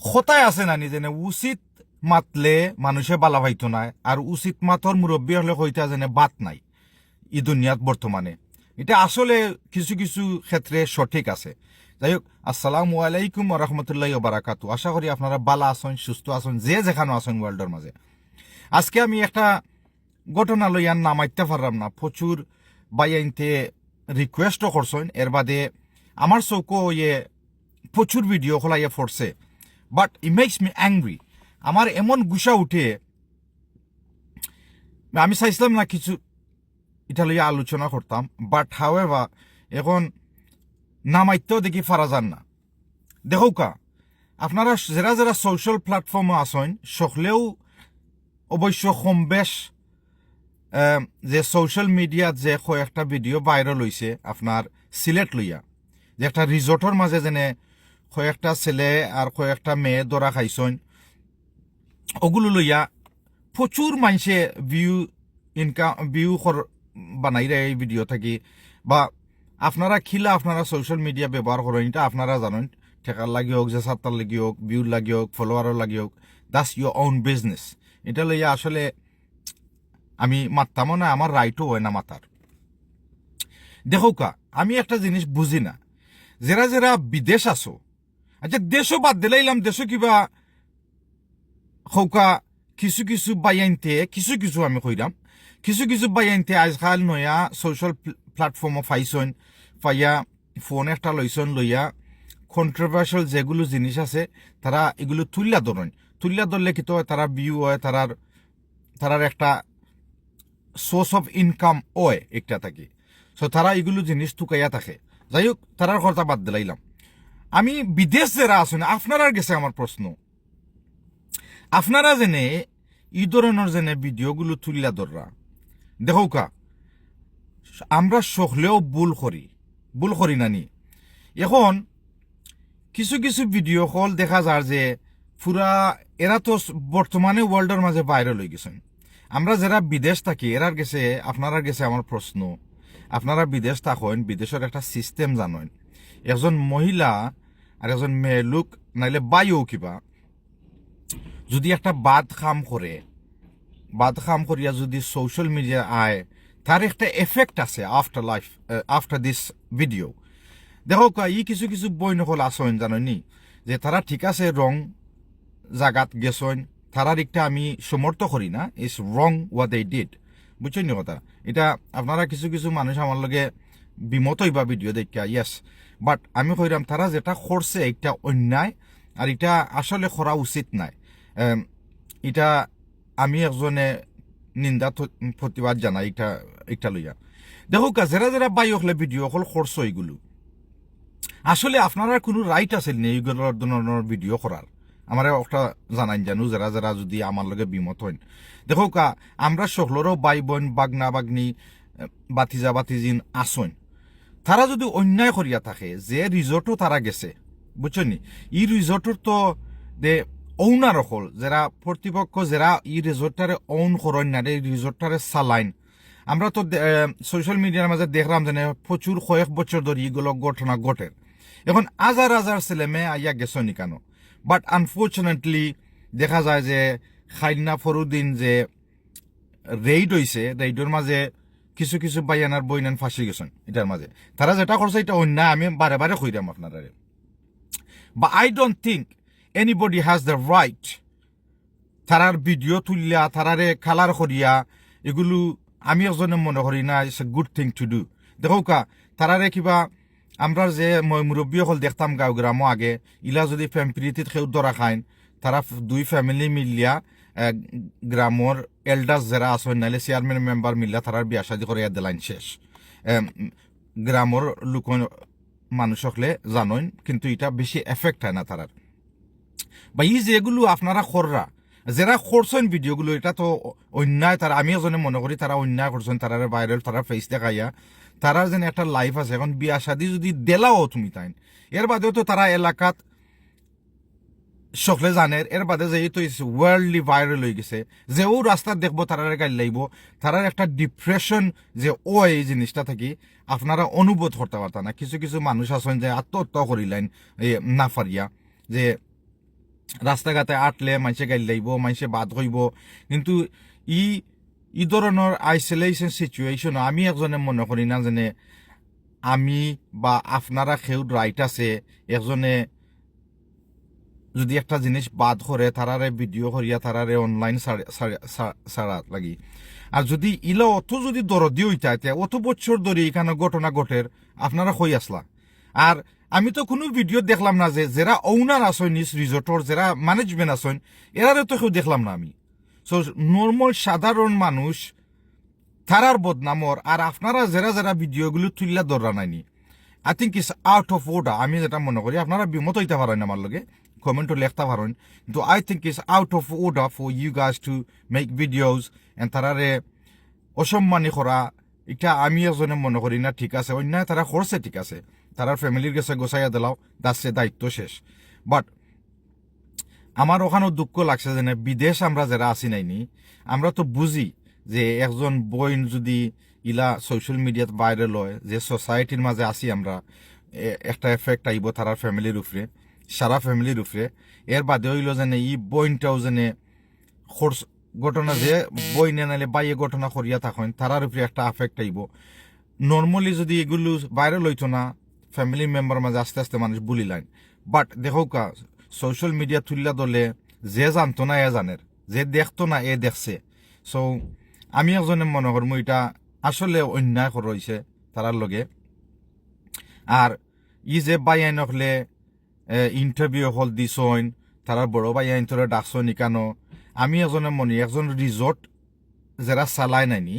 খতায় আছে না যেনে উচিত মাতলে মানুষে বালা পাইতো না আর উচিত মাতর মুরব্বী হলে কইতা যেনে বাত নাই ই দুনিয়াত বর্তমানে এটা আসলে কিছু কিছু ক্ষেত্রে সঠিক আছে। যাই হোক আসসালামু আলাইকুম রহমতুল্লাহ বারাকাতু। আশা করি আপনারা বালা আসন সুস্থ আসন যে যেখানে আসন ওয়ার্ল্ডের মাঝে। আজকে আমি একটা ঘটনা লইয়ান নামাইতে পারলাম না। প্রচুর বাইয়াইনতে রিকোয়েস্টও করছেন। এর বাদে আমার চৌকো ইয়ে প্রচুর ভিডিও খোলাইয়ে ফরছে but E makes me angry আমার এমন গুসা উঠে, আমি চাইছিলাম না কিছু এটা লইয়া আলোচনা করতাম বাট হাওয়েভার এখন নামাইতেও দেখি ফারা যান না। দেখো কা, আপনারা যারা যারা সোশ্যাল প্ল্যাটফর্মে আসেন সকলেও অবশ্য কম বেশ যে সোশ্যাল মিডিয়াত যে কয়েকটা ভিডিও ভাইরাল হইছে, আপনার সিলেট লইয়া। যে একটা রিসোর্টের মাঝে যেনে কয়েকটা ছেলে আর কয়েকটা মেয়ে দরা খাইছন। ওগুলো লইয়া প্রচুর মানুষে ভিউ ইনকাম ভিউ বানাই রে এই ভিডিও থাকি। বা আপনারা খিলা আপনারা সোশ্যাল মিডিয়া ব্যবহার করেন এটা আপনারা জানেন ঠেকার লাগি হোক যে সাত্তার লাগি হোক ভিউর লাগি হোক ফলোয়ারের লাগি হোক দাস ইউর ওন বিজনেস এটা লইয়া আসলে আমি মারতামও না আমার রাইটও হয় না মাতার দেখো কা আমি একটা জিনিস বুঝি না। যারা যারা বিদেশ আসো আচ্ছা দেশও বাদ দিলাইলাম দেশও কিবা হৌকা কিছু কিছু বাইয়াইনতে কিছু কিছু আমি কইরাম কিছু কিছু বাইয়াইনতে আজকাল নয়া সোশ্যাল প্ল্যাটফর্মও পাইছন পাইয়া ফোন একটা লইছন লইয়া কন্ট্রোভার্সিয়াল যেগুলো জিনিস আছে তারা এগুলো তুল্লা ধরেন তুল্লা ধরলে কি তো হয়, তারা ভিউ হয় তারার তারার একটা সোর্স অফ ইনকাম হয় একটা থাকি। সো তারা এগুলো জিনিস টুকাইয়া থাকে। যাই হোক তারার কথা বাদ দিলাইলাম। আমি বিদেশ যারা আছেন আপনারা গেছে আমার প্রশ্ন আপনারা জেনে ই ধরনের জেনে ভিডিওগুলো তুলিয়া ধররা দেখো কা, আমরা সকলেও ভুল করি ভুল করি নানি। এখন, কিছু কিছু ভিডিও হল দেখা যায় যে পুরা এরা তো বর্তমানে ওয়ার্ল্ডের মাঝে বাইরে লই গেছেন আমরা যারা বিদেশ থাকি এরার গেছে আপনারা গেছে আমার প্রশ্ন আপনারা বিদেশ থাকেন বিদেশের একটা সিস্টেম জানেন। একজন মহিলা আর একজন মেয়ে লোক নাইলে বায়ু কিবা। যদি একটা বাদ কাম করে বাদ কাম করিয়া যদি সোশ্যাল মিডিয়া আয় তার একটা এফেক্ট আছে after life after this video দেখো ই কিছু কিছু বই নকল আসেন জানি যে তারা ঠিক আছে রং জাগাত গেছেন তারার একটা আমি সমর্থ করি না ইস রং ওয়াট দে ডিড বুঝছেন কথা? এটা আপনারা কিছু কিছু মানুষ আমার লগে বিমত হইবা ভিডিও দেখা ইয়েস বাট আমি কইরাম, তারা যেটা করছে এটা অন্যায়, আর এটা আসলে করা উচিত নাই। এটা আমি একজনে নিন্দা প্রতিবাদ জানাই এটা এটা লইয়া। দেখো যারা যারা বাই হলে ভিডিও হল করছ এইগুলো, আসলে আপনারা কোনো রাইট আছে নি এইগুলো ধরনের ভিডিও করার? আমার একটা জানাই জানো, যারা যারা যদি আমার লগে বিমত হন দেখো কা আমরা সকলেরও বাই বোন বাগনা বাগনি বাতিজা বাতিজিন আসন তারা যদি অন্যায় করিয়া থাকে, যে রিজর্টও তারা গেছে, বুঝছ নি? ই রিজর্টর তো দে ওনার হল যারা কর্তৃপক্ষ যারা ই রিজর্টটারে ওন করেন না এই রিজর্টটারে চালাইন। আমরা তো সোশ্যাল মিডিয়ার মাঝে দেখলাম যে প্রচুর কয়েক বছর ধরে এগুলো ঘটনা ঘটে। এখন হাজার হাজার ছেলে মেয়ে আইয়া গেছো নি কেন? বাট আনফর্চুনেটলি দেখা যায় যে খাইনা ফরুদ্দিন যে রেইড হইছে রেইডের মাঝে কিছু কিছু বাইয়ানার বইনান ফাঁসি গেছেন, এটার মাঝে। তারা যেটা করছে, এটা অন্যায়, আমি বারে বারে কইরাম আপনারা। বা I don't think anybody has the right তারার ভিডিও তুলিয়া, তারারে কালার করিয়া, এগুলো আমি একজনে মনে করি না it's a good thing to do দেখো কা, তারারে কিবা, আমরা যে মই মুরব্বী হল দেখতাম গাঁও গ্রামও আগে, ইলা যদি ফ্যাম্পিরিতিত খেউ ধরা খাইন, তারা দুই ফ্যামিলি মিলিয়া গ্রামর এল্ডার্স যারা আসেন নাইলে চেয়ারম্যান মেম্বার মিলিয়া তারার বিয়া শাদি করে দেলাইন শেষ। গ্রামর লোক মানুষ জানেন কিন্তু এটা বেশি এফেক্ট হয় না তারার বা ই যেগুলো আপনারা কররা যারা করছেন ভিডিওগুলো এটা তো অন্যায় তারা আমি এজনে মনে করি তারা অন্যায় করছেন তারা ভাইরাল তারা ফেস দেখাইয়া তারা যেন একটা লাইফ আছে, এখন বিয়া শাদি যদি দেলাও তুমি তাই এর বাদেও তো তারা এলাকাত সকলে জানে, এর বাদে যেহেতু ওয়ার্ল্ডলি ভাইরাল হয়ে গেছে যে ও রাস্তা দেখব তারার গাড়ি লাগবো তারার একটা ডিপ্রেশন যে ও এই জিনিসটা থাকি আপনারা অনুভব করতে পারতা না কিছু কিছু মানুষ আছেন যে আত্মহত্যা করিলেন এই না পারিয়া যে রাস্তাঘাটে আটলে মানুষে গাইল লাগব মানুষে বাদ হইব কিন্তু ই ই ধরনের আইসোলেশন সিচুয়েশন আমি একজনে মনে করি না যেনে, আমি বা আপনারা কেউ রাইট আছে, একজনে যদি একটা জিনিস বাদ করে তারারে ভিডিও করিয়া তারারে অনলাইন ছাড়া লাগি। আর যদি ইলা অত যদি দরদি হইতা অত বছর ধরে এখানে ঘটনা ঘটের আপনারা কই আসলা আর আমি তো কোনো ভিডিও দেখলাম না যে যারা ওনার আসেন নিজ রিসোর্টর যারা ম্যানেজমেন্ট আসেন এরারে তো কেউ দেখলাম না আমি। সো নর্মাল সাধারণ মানুষ তারার বদনামর আর আপনারা যারা যারা ভিডিওগুলো তুললা দররা নাইনি। I think is out of order আমি যেটা মনে করি, আপনারা বিমত হইতে পারেন আমার লগে। কমেন্টও লেখতে পারেন কিন্তু I think is out of order for you guys to make videos and তারারে অসম্মানী করা এটা আমি এজনে মনে করি না ঠিক আছে অন্যায় তারা করছে ঠিক আছে তারার ফ্যামিলির কাছে গোসাইয়া দিলাও দাসে দায়িত্ব শেষ. বাট আমার ওখানেও দুঃখ লাগছে যে বিদেশ আমরা যারা আসি নাইনি আমরা তো বুঝি যে একজন বইন যদি ইলা সোশ্যাল মিডিয়াত ভাইরাল হয়, যে সোসাইটির মাঝে আসি আমরা একটা এফেক্ট আইব তারার ফ্যামিলির উপরে। সারা ফ্যামিলির উপরে এর বাদে হইল যেন ই বইনটাও যেন খরচ ঘটনা যে বই নাইলে বাইয়ে ঘটনা করিয়া থাকেন তারার উপরে একটা আফেক্ট আইব নর্মালি যদি এগুলো ভাইরাল হইতো না ফ্যামিলি মেম্বার মাঝে আস্তে আস্তে মানুষ বুলি লাইন বাট দেখো কা সোশ্যাল মিডিয়া তুললা দলে যে জানতো না এ জানের যে দেখতো না এ দেখছে। সো আমি একজনে মনে করব এটা আসলে অন্যায় রয়েছে তারার লগে। আর ই যে বাই আইন হলে ইন্টারভিউ হল দিছইন তারার বড় বাই আইন তোরা ডাকছইন ইকানো। আমি একজনে মনে, একজন রিসর্ট যারা চালায় নাইনি।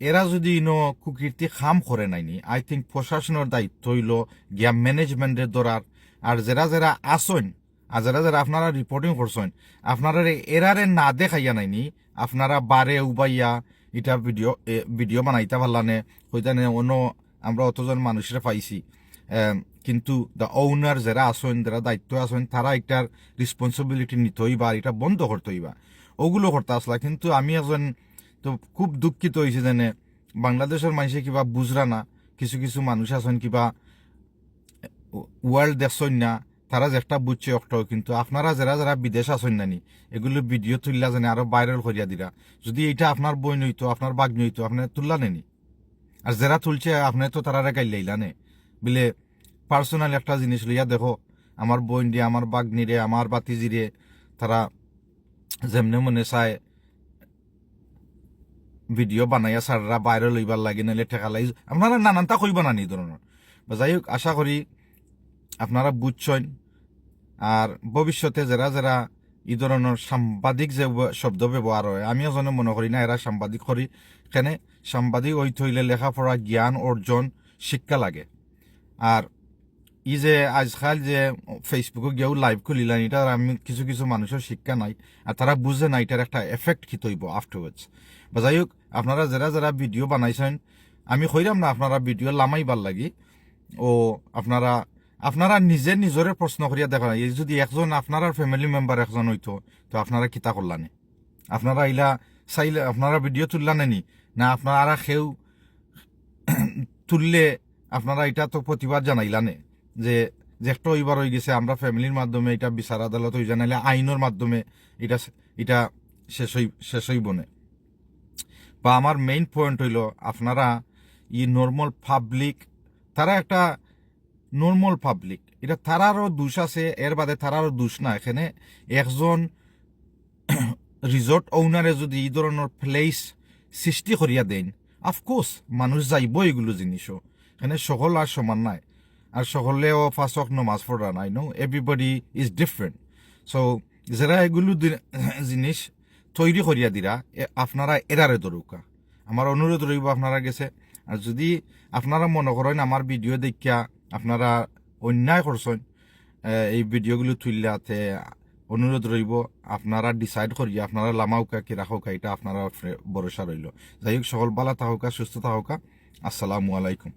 এরা যদি ইনো কুকীর্তি খাম করে নাইনি আই থিঙ্ক প্রশাসনের দায়িত্ব হইল গিয়া ম্যানেজমেন্টের দরার আর যারা যারা আসইন আর যারা যারা আপনারা রিপোর্টিং করছেন আপনারা এরারে না দেখাইয়া নাইনি, আপনারা বারে উবাইয়া এটা ভিডিও ভিডিও বানাইতে পারলানে হইতানে অন্য আমরা অতজন মানুষের পাইছি। কিন্তু দ্য ওনার যারা আসেন যারা দায়িত্ব আসেন তারা এটার রেসপন্সিবিলিটি নিতে হইবা আর এটা বন্ধ করতে হইবা ওগুলো করতে আসলা। কিন্তু আমি একজন তো খুব দুঃখিত হয়েছে যেনে বাংলাদেশের মানুষে কিবা বুঝরা না। কিছু কিছু মানুষ আছেন কিবা ওয়ার্ল্ড দেখছেন না, তারা যে একটা বুঝছে একটাও কিন্তু আপনারা যারা যারা বিদেশ আছেন নানি এগুলো ভিডিও তুললা জানে আরও ভাইরাল করিয়া দিরা। যদি এটা আপনার বই নইতো আপনার বাঘ নইতো আপনার তুললা নেনি আর যারা তুলছে আপনি তো তারা গাইল লাইলা নে। বলে পার্সোনাল একটা জিনিস লইয়া দেখো, আমার বোন দিয়ে আমার বাগনিরে আমার বাতিজিরে তারা যেমনে মনে চায় ভিডিও বানাইয়া সাররা বাইরে লইবার লাগে নাইলে ঠেকা লাগি। আপনারা নানানটা কইব না নি ধরনের। যাই হোক, আশা করি আপনারা বুঝছেন আর ভবিষ্যতে যারা যারা এই ধরনের সাংবাদিক যে শব্দ ব্যবহার হয়, আমিও যেন মনে করি না, এরা সাংবাদিক করি। কেন? সাংবাদিক ওই থইলে লেখাপড়া, জ্ঞান, অর্জন, শিক্ষা লাগে। আর ই যে আজকাল যে ফেসবুকে গিয়েও লাইভ খুলিলেন এটা আমি কিছু কিছু মানুষের শিক্ষা নাই, আর তারা বুঝে না এটার একটা এফেক্ট কি তৈব আফটারওয়ার্ডস বা যাই হোক, আপনারা যারা যারা ভিডিও বানাইছেন, আমি কইলাম না আপনারা ভিডিও লামাইবার লাগি, ও আপনারা আপনারা নিজে নিজরে প্রশ্ন করিয়া দেখা এই যদি একজন আপনার ফ্যামিলি মেম্বার একজন হইতো, তো আপনারা কিতা করলানে? আপনারা ইলা চাইলে আপনারা ভিডিও তুললানে নি না আপনারা সেও তুললে আপনারা এটা তো প্রতিবাদ জানাইলানে? যে একটা ওইবার হয়ে গেছে, আমরা ফ্যামিলির মাধ্যমে এটা বিচার আদালত হয়ে জানাইলে আইনের মাধ্যমে এটা এটা শেষ হই শেষ হইব না। বা আমার মেইন পয়েন্ট হইল, আপনারা ই নর্মাল পাবলিক তারা একটা নর্মাল পাবলিক এটা তারারও দোষ আছে, এর বাদে তারারও দোষ না। এখানে একজন রিজর্ট ওনারে যদি এই ধরনের প্লেস সৃষ্টি করিয়া দেন অফকোর্স মানুষ যাইব এগুলো জিনিসও। এখানে সকল আর সমান নাই। আর সকলেও ফাঁসক নমাজ পড়া নাই no everybody is different so যারা এগুলো জিনিস তৈরি করিয়া দিরা আপনারা এরারে দরুকা। আমার অনুরোধ রইব আপনারা গেছে। আর যদি আপনারা মনে করেন আমার ভিডিও দেখিয়া আপনারা অন্যায় করছেন এই ভিডিওগুলো তুললাতে অনুরোধ রইব, আপনারা ডিসাইড করিয়া, আপনারা লামাউকা কি রাখোকা এটা আপনারা ভরসা রইল। যাই হোক, সকল বালা থাকুকা সুস্থ থাকুকা আসসালামু আলাইকুম।